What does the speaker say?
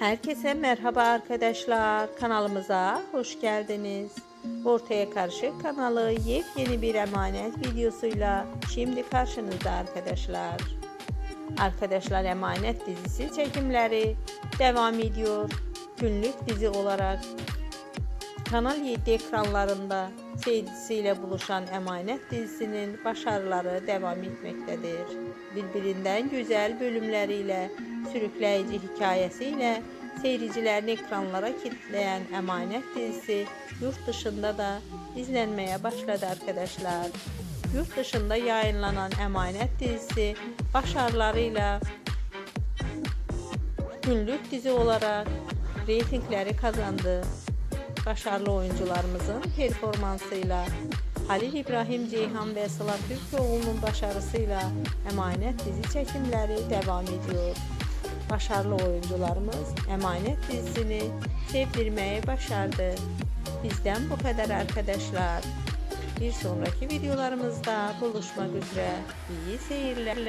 Herkese merhaba arkadaşlar. Kanalımıza hoş geldiniz. Ortaya Karışık kanalı yepyeni bir emanet videosuyla şimdi karşınızda arkadaşlar. Arkadaşlar Emanet dizisi çekimleri devam ediyor. Günlük dizi olarak Kanal 7 ekranlarında seyircisiyle buluşan Emanet dizisinin başarıları devam etmektedir. Birbirinden güzel bölümleriyle, sürükleyici hikayesiyle seyircilerini ekranlara kilitleyen Emanet dizisi yurt dışında da izlenmeye başladı arkadaşlar. Yurt dışında yayınlanan Emanet dizisi başarılarıyla günlük dizi olarak reytingleri kazandı. Başarılı oyuncularımızın performansıyla Halil İbrahim Ceyhan ve Sıla Türkoğlu'nun başarısıyla Emanet dizi çekimleri devam ediyor. Başarılı oyuncularımız Emanet dizisini sevdirmeyi başardı. Bizden bu kadar arkadaşlar. Bir sonraki videolarımızda buluşmak üzere. İyi seyirler.